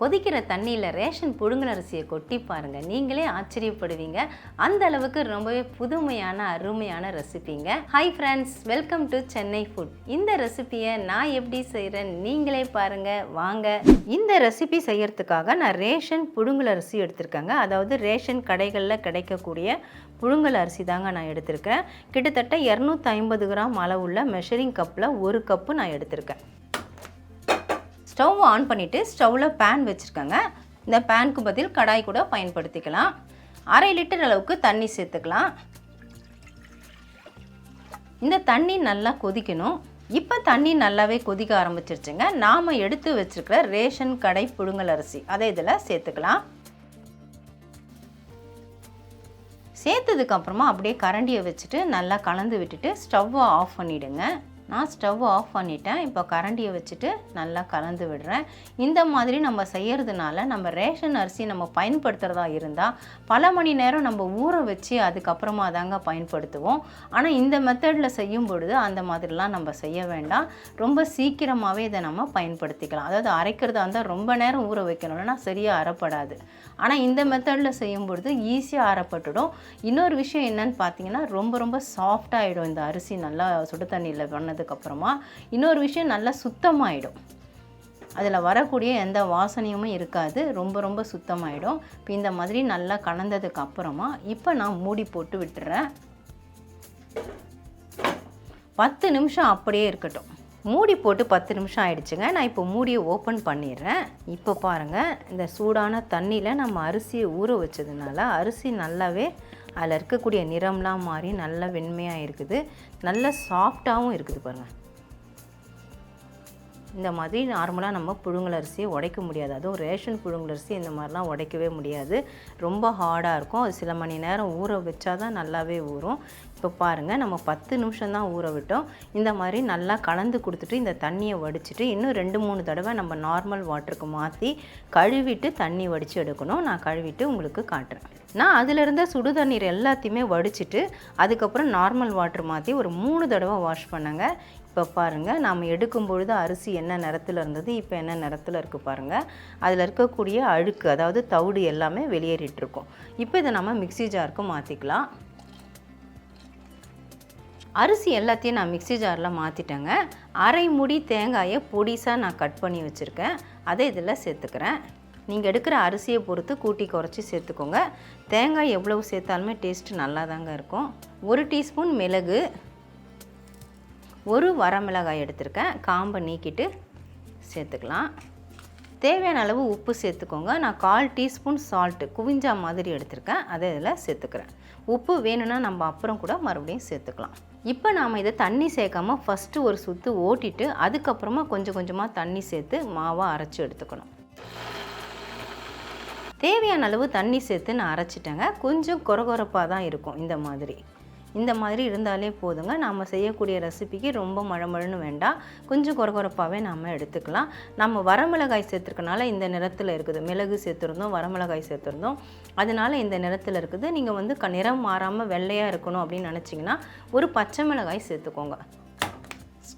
கொதிக்கிற தண்ணியில் ரேஷன் புழுங்கல் அரிசியை கொட்டி பாருங்கள் நீங்களே ஆச்சரியப்படுவீங்க. அந்த அளவுக்கு ரொம்பவே புதுமையான அருமையான ரெசிபிங்க. Hi friends welcome to Chennai food இந்த ரெசிபியை நான் எப்படி செய்கிறேன் நீங்களே பாருங்க. வாங்க. இந்த ரெசிபி செய்யறதுக்காக நான் ரேஷன் புழுங்கல் அரிசி எடுத்திருக்கேங்க. அதாவது ரேஷன் கடைகளில் கிடைக்கக்கூடிய புழுங்கல் அரிசி தாங்க நான் எடுத்திருக்கேன். கிட்டத்தட்ட இரநூத்தி ஐம்பது கிராம் அளவுள்ள மெஷரிங் கப்பில் ஒரு கப்பு நான் எடுத்திருக்கேன். ஸ்டவ் ஆன் பண்ணிவிட்டு ஸ்டவ்வில் பேன் வச்சுருக்கேங்க. இந்த பேனுக்கு பதில் கடாய் கூட பயன்படுத்திக்கலாம். அரை லிட்டர் அளவுக்கு தண்ணி சேர்த்துக்கலாம். இந்த தண்ணி நல்லா கொதிக்கணும். இப்போ தண்ணி நல்லாவே கொதிக்க ஆரம்பிச்சிருச்சுங்க. நாம் எடுத்து வச்சுருக்கிற ரேஷன் கடை புழுங்கல் அரிசி அதை இதில் சேர்த்துக்கலாம். சேர்த்ததுக்கப்புறமா அப்படியே கரண்டியை வச்சுட்டு நல்லா கலந்து விட்டுட்டு ஸ்டவ்வை ஆஃப் பண்ணிவிடுங்க நான் ஸ்டவ் ஆஃப் பண்ணிட்டேன். இப்போ கரண்டியை வச்சுட்டு நல்லா கலந்து விடுறேன். இந்த மாதிரி நம்ம செய்கிறதுனால நம்ம ரேஷன் அரிசி நம்ம பயன்படுத்துகிறதா இருந்தால் பல மணி நேரம் நம்ம ஊற வச்சு அதுக்கப்புறமா தாங்க பயன்படுத்துவோம். ஆனால் இந்த மெத்தடில் செய்யும் பொழுது அந்த மாதிரிலாம் நம்ம செய்ய வேண்டாம். ரொம்ப சீக்கிரமாகவே இதை நம்ம பயன்படுத்திக்கலாம். அதாவது அரைக்கிறதா இருந்தால் ரொம்ப நேரம் ஊற வைக்கணும்னா சரியாக அறப்படாது. ஆனால் இந்த மெத்தடில் செய்யும் பொழுது ஈஸியாக அறப்பட்டுடும். இன்னொரு விஷயம் என்னன்னு பார்த்தீங்கன்னா ரொம்ப ரொம்ப சாஃப்டாகிடும் இந்த அரிசி. நல்லா சுடு தண்ணியில் பண்ணதுக்கப்புறமா இன்னொரு விஷயம் நல்லா சுத்தமாகிடும் அதில் வரக்கூடிய எந்த வாசனையுமே இருக்காது. ரொம்ப ரொம்ப சுத்தமாயிடும். இப்போ இந்த மாதிரி நல்லா கலந்ததுக்கு அப்புறமா இப்போ நான் மூடி போட்டு விட்டுறேன். பத்து நிமிஷம் அப்படியே இருக்கட்டும். மூடி போட்டு பத்து நிமிஷம் ஆயிடுச்சுங்க. நான் இப்போ மூடியை ஓப்பன் பண்ணிடுறேன். இப்போ பாருங்கள் இந்த சூடான தண்ணியில் நம்ம அரிசியை ஊற வச்சதுனால அரிசி நல்லாவே அதில் இருக்கக்கூடிய நிறம்லாம் மாறி நல்லா வெண்மையாக இருக்குது. நல்ல சாஃப்டாகவும் இருக்குது பாருங்கள் இந்த மாதிரி நார்மலாக நம்ம புழுங்கலரிசியை உடைக்க முடியாது. அதுவும் ரேஷன் புழுங்கலரிசி இந்த மாதிரிலாம் உடைக்கவே முடியாது. ரொம்ப ஹார்டாக இருக்கும். அது சில மணி நேரம் ஊற வச்சா தான் நல்லாவே ஊறும். இப்போ பாருங்கள் நம்ம பத்து நிமிஷம் தான் ஊற விட்டோம். இந்த மாதிரி நல்லா கலந்து கொடுத்துட்டு இந்த தண்ணியை வடிச்சிட்டு இன்னும் ரெண்டு மூணு தடவை நம்ம நார்மல் வாட்டருக்கு மாற்றி கழுவிட்டு தண்ணி வடித்து எடுக்கணும். நான் கழுவிட்டு உங்களுக்கு காட்டுறேன். நான் அதிலிருந்த சுடு தண்ணீர் எல்லாத்தையுமே வடிச்சிட்டு அதுக்கப்புறம் நார்மல் வாட்டர் மாற்றி ஒரு மூணு தடவை வாஷ் பண்ணேங்க. இப்போ பாருங்கள் நாம் எடுக்கும் பொழுது அரிசி என்ன நிறத்தில் இருந்தது இப்போ என்ன நிறத்தில் இருக்குது பாருங்கள் அதில் இருக்கக்கூடிய அழுக்கு அதாவது தவிடு எல்லாமே வெளியேறிட்டுருக்கோம். இப்போ இதை நம்ம மிக்ஸி ஜாருக்கு மாற்றிக்கலாம் அரிசி எல்லாத்தையும் நான் மிக்ஸி ஜாரில் மாற்றிட்டேங்க அரை முடி தேங்காயை பொடிசாக நான் கட் பண்ணி வச்சுருக்கேன். அதை இதில் சேர்த்துக்கிறேன். நீங்கள் எடுக்கிற அரிசியை பொறுத்து கூட்டி குறைச்சி சேர்த்துக்கோங்க. தேங்காய் எவ்வளவு சேர்த்தாலுமே டேஸ்ட்டு நல்லா தாங்க இருக்கும். ஒரு டீஸ்பூன் மிளகு ஒரு வரமிளகாய் எடுத்திருக்கேன். காம்பை நீக்கிட்டு சேர்த்துக்கலாம். தேவையான அளவு உப்பு சேர்த்துக்கோங்க. நான் கால் டீஸ்பூன் சால்ட்டு குவிஞ்சா மாதிரி எடுத்திருக்கேன். அதை இதில் சேர்த்துக்கிறேன். உப்பு வேணும்னா நம்ம அப்புறம் கூட மறுபடியும் சேர்த்துக்கலாம். இப்போ நாம் இதை தண்ணி சேர்க்காம ஃபஸ்ட்டு ஒரு சுற்று ஓட்டிட்டு அதுக்கப்புறமா கொஞ்சம் கொஞ்சமாக தண்ணி சேர்த்து மாவாக அரைச்சி எடுத்துக்கணும். தேவையான அளவு தண்ணி சேர்த்து நான் அரைச்சிட்டேங்க. கொஞ்சம் குறகுறப்பாக தான் இருக்கும் இந்த மாதிரி. இந்த மாதிரி இருந்தாலே போதுங்க. நாம் செய்யக்கூடிய ரெசிபிக்கு ரொம்ப மழமழன்னு வேண்டாம். கொஞ்சம் குறகுறப்பாகவே நாம் எடுத்துக்கலாம். நம்ம வரமிளகாய் சேர்த்துருக்கனால இந்த நிறத்தில் இருக்குது. மிளகு சேர்த்துருந்தோம் வரமிளகாய் சேர்த்துருந்தோம். அதனால இந்த நிறத்தில் இருக்குது. நீங்கள் வந்து க நிறம் மாறாமல் வெள்ளையாக இருக்கணும் அப்படின்னு நினச்சிங்கன்னா ஒரு பச்சை மிளகாய் சேர்த்துக்கோங்க.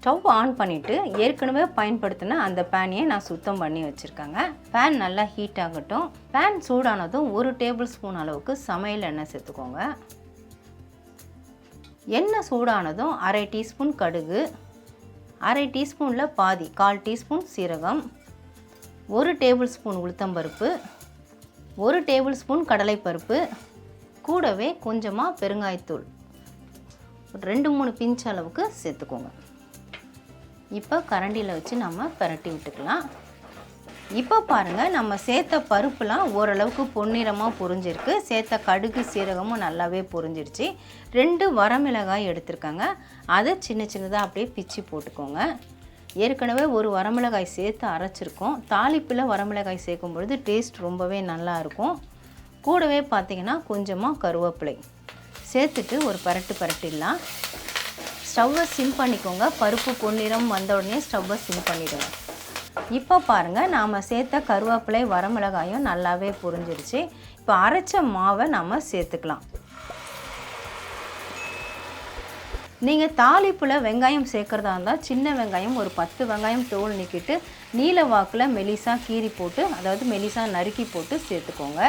ஸ்டவ் ஆன் பண்ணிவிட்டு ஏற்கனவே பயன்படுத்தின அந்த பேனையை நான் சுத்தம் பண்ணி வச்சுருக்கேங்க. பேன் நல்லா ஹீட் ஆகட்டும். பேன் சூடானதும் ஒரு டேபிள் ஸ்பூன் அளவுக்கு சமையல் எண்ணெய் சேர்த்துக்கோங்க. எண்ணெய் சூடானதும் அரை டீஸ்பூன் கடுகு அரை டீஸ்பூனில் பாதி கால் டீஸ்பூன் சீரகம் ஒரு டேபிள் ஸ்பூன் உளுத்தம்பருப்பு ஒரு டேபிள் ஸ்பூன் கடலைப்பருப்பு கூடவே கொஞ்சமாக பெருங்காயத்தூள். ஒரு ரெண்டு மூணு பிஞ்ச் அளவுக்கு சேர்த்துக்கோங்க. இப்போ கரண்டியில் வச்சு நம்ம பிரட்டி விட்டுக்கலாம். இப்போ பாருங்கள் நம்ம சேர்த்த பருப்புலாம் ஓரளவுக்கு பொன்னிறமாக பொரிஞ்சிருக்கு. சேர்த்த கடுகு சீரகமும் நல்லாவே பொரிஞ்சிருச்சு. ரெண்டு வரமிளகாய் எடுத்திருக்காங்க. அதை சின்ன சின்னதாக அப்படியே பிச்சு போட்டுக்கோங்க. ஏற்கனவே ஒரு வரமிளகாய் சேர்த்து அரைச்சிருக்கோம். தாளிப்பில் வரமிளகாய் சேர்க்கும் பொழுது டேஸ்ட் ரொம்பவே நல்லா இருக்கும். கூடவே பார்த்திங்கன்னா கொஞ்சமாக கருவேப்பிலை. சேர்த்துட்டு ஒரு பரட்டு பரட்டிடலாம். ஸ்டவ்வை சிம் பண்ணிக்கோங்க. பருப்பு பொன்னிறம் வந்த உடனே ஸ்டவ்வை சிம் பண்ணிவிடுங்க இப்போ பாருங்கள் நாம் சேர்த்த கருவேப்பிலை வரமிளகாயும் நல்லாவே புரிஞ்சிருச்சு. இப்போ அரைச்ச மாவை நம்ம சேர்த்துக்கலாம். நீங்கள் தாளிப்பில் வெங்காயம் சேர்க்குறதா இருந்தால் சின்ன வெங்காயம் ஒரு பத்து வெங்காயம் தோல் நிற்கிட்டு நீல வாக்கில் மெலிசாக கீறி போட்டு அதாவது மெலிசாக நறுக்கி போட்டு சேர்த்துக்கோங்க.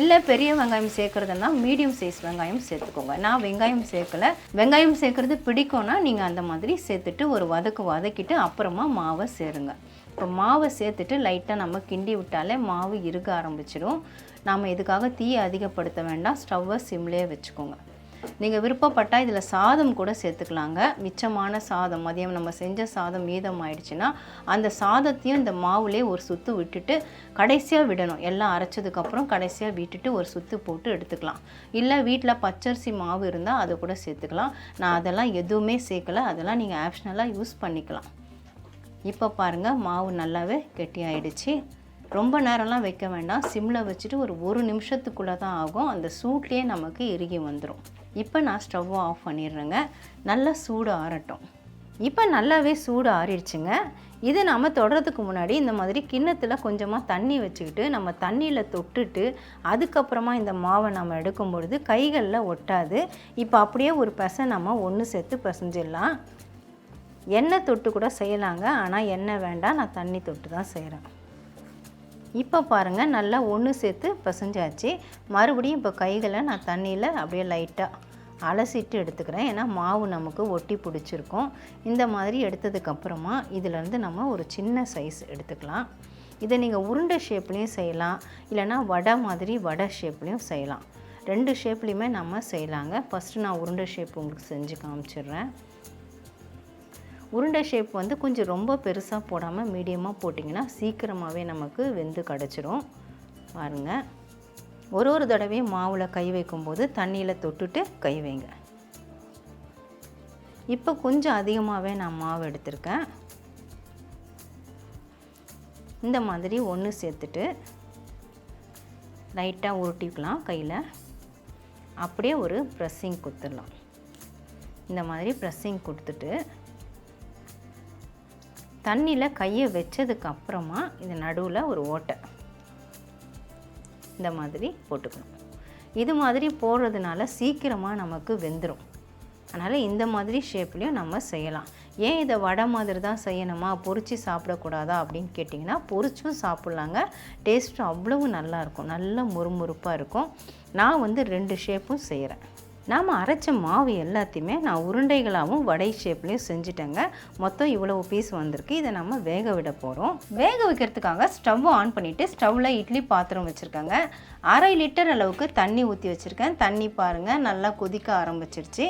இல்லை பெரிய வெங்காயம் சேர்க்குறதுனா மீடியம் சைஸ் வெங்காயம் சேர்த்துக்கோங்க. நான் வெங்காயம் சேர்க்கல. வெங்காயம் சேர்க்குறது பிடிக்கும்னா நீங்கள் அந்த மாதிரி சேர்த்துட்டு ஒரு வதக்கு வதக்கிட்டு அப்புறமா மாவை சேருங்க. இப்போ மாவை சேர்த்துட்டு லைட்டாக நம்ம கிண்டி விட்டாலே மாவு இருக்க ஆரம்பிச்சிடும் நாம் இதுக்காக தீயை அதிகப்படுத்த வேண்டாம். ஸ்டவ்வை சிம்லேயே வச்சுக்கோங்க. நீங்கள் விருப்பப்பட்டால் இதில் சாதம் கூட சேர்த்துக்கலாங்க. மிச்சமான சாதம் மதியம் நம்ம செஞ்ச சாதம் மீதம் ஆயிடுச்சுன்னா அந்த சாதத்தையும் இந்த மாவுலே ஒரு சுத்து விட்டுட்டு கடைசியாக விடணும். எல்லாம் அரைச்சதுக்கப்புறம் கடைசியாக விட்டுட்டு ஒரு சுத்து போட்டு எடுத்துக்கலாம். இல்லை வீட்டில் பச்சரிசி மாவு இருந்தால் அதை கூட சேர்த்துக்கலாம். நான் அதெல்லாம் எதுவுமே சேர்க்கல. அதெல்லாம் நீங்கள் ஆப்ஷனலாக யூஸ் பண்ணிக்கலாம். இப்போ பாருங்கள் மாவு நல்லாவே கெட்டியாயிடுச்சு ரொம்ப நேரம்லாம் வைக்க வேண்டாம். சிம்மில் வச்சுட்டு ஒரு ஒரு நிமிஷத்துக்குள்ளே தான் ஆகும். அந்த சூட்லேயே நமக்கு இறுகி வந்துடும் இப்போ நான் ஸ்டவ்வை ஆஃப் பண்ணிடுறேங்க. நல்லா சூடு ஆறட்டும். இப்போ நல்லாவே சூடு ஆறிடுச்சுங்க. இது நம்ம தொடறதுக்கு முன்னாடி இந்த மாதிரி கிண்ணத்தில் கொஞ்சமாக தண்ணி வச்சுக்கிட்டு நம்ம தண்ணியில் தொட்டுட்டு அதுக்கப்புறமா இந்த மாவை நம்ம எடுக்கும் பொழுது கைகளில் ஒட்டாது. இப்போ அப்படியே ஒரு பசை நம்ம ஒன்று சேர்த்து பசைஞ்சிடலாம். எண்ணெய் தொட்டு கூட செய்யலாங்க. ஆனால் எண்ணெய் வேண்டாம். நான் தண்ணி தொட்டு தான் செய்கிறேன் இப்போ பாருங்கள் நல்லா ஒன்று சேர்த்து பிசைஞ்சாச்சு. மறுபடியும் இப்போ கைகளை நான் தண்ணியில் அப்படியே லைட்டாக அலசிட்டு எடுத்துக்கிறேன். ஏன்னா மாவு நமக்கு ஒட்டி பிடிச்சிருக்கும். இந்த மாதிரி எடுத்ததுக்கப்புறமா இதிலேருந்து நம்ம ஒரு சின்ன சைஸ் எடுத்துக்கலாம். இதை நீங்கள் உருண்டை ஷேப்லேயும் செய்யலாம். இல்லைனா வடை மாதிரி வடை ஷேப்லேயும் செய்யலாம். ரெண்டு ஷேப்லேயுமே நம்ம செய்யலாங்க. ஃபஸ்ட்டு நான் உருண்டை ஷேப் உங்களுக்கு செஞ்சு காமிச்சிடுறேன். உருண்டை ஷேப் வந்து கொஞ்சம் ரொம்ப பெருசாக போடாமல் மீடியமாக போட்டிங்கன்னா சீக்கிரமாகவே நமக்கு வெந்து கிடச்சிரும். பாருங்கள் ஒரு ஒரு தடவையும் மாவில் கை வைக்கும்போது தண்ணியில் தொட்டுட்டு கை வைங்க. இப்போ கொஞ்சம் அதிகமாகவே நான் மாவு எடுத்திருக்கேன். இந்த மாதிரி ஒன்று சேர்த்துட்டு லைட்டாக உருட்டிக்கலாம் கையில். அப்படியே ஒரு ப்ரெஸ்ஸிங் கொடுத்துடலாம் இந்த மாதிரி ப்ரெஸ்ஸிங் கொடுத்துட்டு தண்ணியில் கையை வச்சதுக்கப்புறமா இது நடுவில் ஒரு ஓட்டை. இந்த மாதிரி போட்டுக்கணும். இது மாதிரி போடுறதுனால சீக்கிரமாக நமக்கு வெந்துடும் அதனால் இந்த மாதிரி ஷேப்லேயும் நம்ம செய்யலாம். ஏன் இதை வடை மாதிரி தான் செய்யணுமா? பொறிச்சு சாப்பிடக்கூடாதா அப்படின்னு கேட்டிங்கன்னா பொறிச்சும் சாப்பிட்லாங்க. டேஸ்ட்டும் அவ்வளவு நல்லாயிருக்கும் நல்ல முறுமுறுப்பாக இருக்கும். நான் வந்து ரெண்டு ஷேப்பும் செய்கிறேன் நாம் அரைச்ச மாவு எல்லாத்தையுமே நான் உருண்டைகளாகவும் வடை ஷேப்லேயும் செஞ்சுட்டேங்க. மொத்தம் இவ்வளவு பீஸ் வந்திருக்கு. இதை நம்ம வேக விட போகிறோம் வேக வைக்கிறதுக்காக ஸ்டவ் ஆன் பண்ணிவிட்டு ஸ்டவ்வில் இட்லி பாத்திரம் வச்சுருக்கேங்க. அரை லிட்டர் அளவுக்கு தண்ணி ஊற்றி வச்சுருக்கேன். தண்ணி பாருங்கள் நல்லா கொதிக்க ஆரம்பிச்சிருச்சு.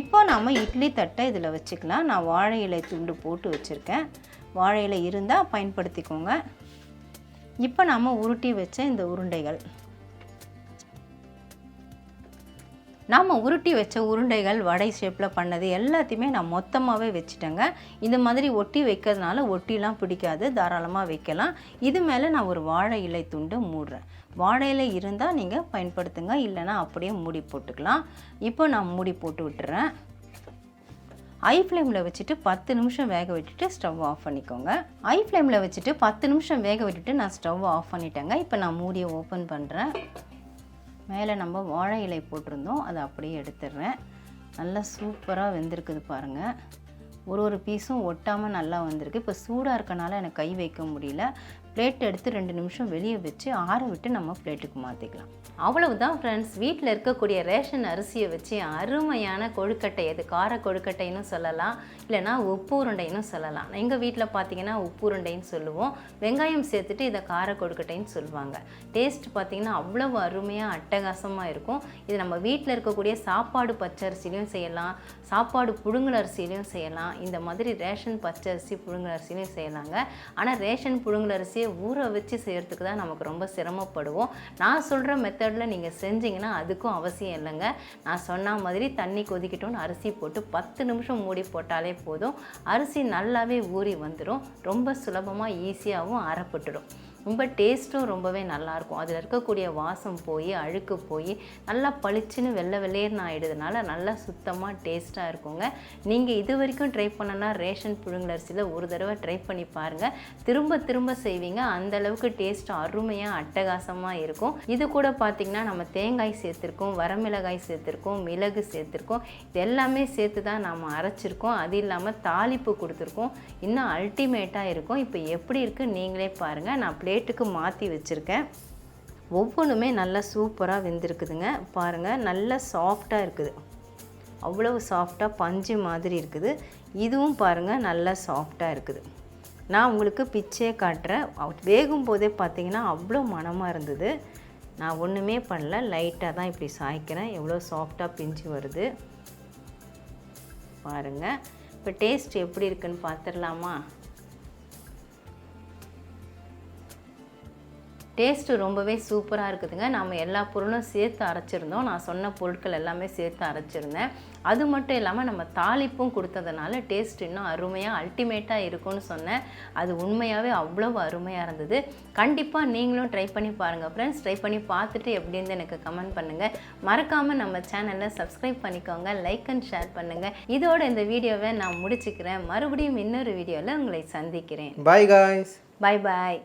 இப்போ நம்ம இட்லி தட்டை இதில் வச்சுக்கலாம். நான் வாழை இலை துண்டு போட்டு வச்சுருக்கேன். வாழை இலை இருந்தால் பயன்படுத்திக்கோங்க. இப்போ நம்ம உருட்டி வச்ச இந்த உருண்டைகள். நாம் உருட்டி வச்ச உருண்டைகள் வடை ஷேப்பில் பண்ணது எல்லாத்தையுமே நான் மொத்தமாகவே வச்சுட்டேங்க. இந்த மாதிரி ஒட்டி வைக்கிறதுனால ஒட்டிலாம் பிடிக்காது தாராளமாக வைக்கலாம். இது மேலே நான் ஒரு வாழை இலை துண்டு மூடுறேன். வாழையில் இருந்தால் நீங்கள் பயன்படுத்துங்க இல்லைனா அப்படியே மூடி போட்டுக்கலாம். இப்போ நான் மூடி போட்டு விட்டுறேன். ஐ ஃப்ளேமில் வச்சுட்டு பத்து நிமிஷம் வேக விட்டுட்டு ஸ்டவ் ஆஃப் பண்ணிக்கோங்க. ஐ ஃப்ளேமில் வச்சுட்டு பத்து நிமிஷம் வேக விட்டுட்டு நான் ஸ்டவ் ஆஃப் பண்ணிட்டேங்க. இப்போ நான் மூடியை ஓப்பன் பண்ணுறேன் மேலே நம்ம வாழை இலை போட்டிருந்தோம் அதை அப்படியே எடுத்துடுறேன். நல்லா சூப்பராக வெந்திருக்குது பாருங்கள் ஒரு ஒரு பீஸும் ஒட்டாமல் நல்லா வந்திருக்கு. இப்போ சூடாக இருக்கனால எனக்கு கை வைக்க முடியல. பிளேட் எடுத்து ரெண்டு நிமிஷம் வெளியே வச்சு ஆற விட்டு நம்ம பிளேட்டுக்கு மாற்றிக்கலாம் அவ்வளவுதான் ஃப்ரெண்ட்ஸ் வீட்டில் இருக்கக்கூடிய ரேஷன் அரிசியை வச்சு அருமையான கொழுக்கட்டை அது கார கொழுக்கட்டைன்னு சொல்லலாம் இல்லைனா உப்பு உருண்டைன்னு சொல்லலாம். எங்கள் வீட்டில் பார்த்தீங்கன்னா உப்பு உருண்டைன்னு சொல்லுவோம். வெங்காயம் சேர்த்துட்டு இதை கார கொழுக்கட்டைன்னு சொல்லுவாங்க. டேஸ்ட் பார்த்தீங்கன்னா அவ்வளவு அருமையாக அட்டகாசமாக இருக்கும். இது நம்ம வீட்டில் இருக்கக்கூடிய சாப்பாடு பச்சரிசிலையும் செய்யலாம். சாப்பாடு புழுங்கல் அரிசிலையும் செய்யலாம். இந்த மாதிரி ரேஷன் பச்சரிசி புழுங்கல் அரிசிலையும் செய்யலாங்க. ஆனால் ரேஷன் புழுங்கல் அரிசியை ஊற வச்சு செய்கிறதுக்கு தான் நமக்கு ரொம்ப சிரமப்படுவோம். நான் சொல்கிற மெத்தடில் நீங்கள் செஞ்சீங்கன்னா அதுக்கும் அவசியம் இல்லைங்க. நான் சொன்ன மாதிரி தண்ணி கொதிக்கட்டும்னு அரிசி போட்டு பத்து நிமிஷம் மூடி போட்டாலே போதும். அரிசி நல்லாவே ஊறி வந்துடும் ரொம்ப சுலபமாக ஈஸியாகவும் அறப்பட்டுடும் ரொம்ப டேஸ்ட்டும் ரொம்பவே நல்லாயிருக்கும். அதில் இருக்கக்கூடிய வாசம் போய் அழுக்கு போய் நல்லா பளிச்சுன்னு வெள்ளை வெள்ளையர்னு ஆகிடுதுனால நல்லா சுத்தமாக டேஸ்ட்டாக இருக்குங்க. நீங்கள் இது வரைக்கும் ட்ரை பண்ணனா ரேஷன் புழுங்கலரிசியில் ஒரு தடவை ட்ரை பண்ணி பாருங்கள் திரும்ப திரும்ப செய்வீங்க. அந்தளவுக்கு டேஸ்ட் அருமையாக அட்டகாசமாக இருக்கும். இது கூட பார்த்திங்கன்னா நம்ம தேங்காய் சேர்த்துருக்கோம் வரமிளகாய் சேர்த்துருக்கோம் மிளகு சேர்த்துருக்கோம். இது எல்லாமே சேர்த்து தான் நாம் அரைச்சிருக்கோம். அது இல்லாமல் தாளிப்பு கொடுத்துருக்கோம். இன்னும் அல்டிமேட்டாக இருக்கும். இப்போ எப்படி இருக்குது நீங்களே பாருங்கள் நான் பிளேட்டுக்கு மாற்றி வச்சுருக்கேன். ஒவ்வொன்றுமே நல்லா சூப்பராக வெந்திருக்குதுங்க. பாருங்கள் நல்லா சாஃப்டாக இருக்குது. அவ்வளவு சாஃப்டாக பஞ்சு மாதிரி இருக்குது. இதுவும் பாருங்கள் நல்லா சாஃப்டாக இருக்குது. நான் உங்களுக்கு பிச்சே காட்டுறேன். வேகும் போதே பார்த்தீங்கன்னா அவ்வளோ மனமாக இருந்தது. நான் ஒன்றுமே பண்ணல. லைட்டாக தான் இப்படி சாய்க்கிறேன். எவ்வளோ சாஃப்டாக பிஞ்சு வருது. பாருங்கள் இப்போ டேஸ்ட் எப்படி இருக்குன்னு பார்த்துடலாமா டேஸ்ட்டு ரொம்பவே சூப்பராக இருக்குதுங்க. நம்ம எல்லா பொருளும் சேர்த்து அரைச்சிருந்தோம். நான் சொன்ன பொருட்கள் எல்லாமே சேர்த்து அரைச்சிருந்தேன். அது மட்டும் இல்லாமல் நம்ம தாளிப்பும் கொடுத்ததுனால டேஸ்ட் இன்னும் அருமையாக அல்டிமேட்டாக இருக்கும்னு சொன்னேன். அது உண்மையாகவே அவ்வளோ அருமையாக இருந்தது. கண்டிப்பாக நீங்களும் ட்ரை பண்ணி பாருங்கள் ஃப்ரெண்ட்ஸ் ட்ரை பண்ணி பார்த்துட்டு எப்படி இருந்து எனக்கு கமெண்ட் பண்ணுங்கள் மறக்காமல் நம்ம சேனலை சப்ஸ்கிரைப் பண்ணிக்கோங்க. லைக் அண்ட் ஷேர் பண்ணுங்கள் இதோட இந்த வீடியோவை நான் முடிச்சுக்கிறேன். மறுபடியும் இன்னொரு வீடியோவில் உங்களை சந்திக்கிறேன். Bye guys bye bye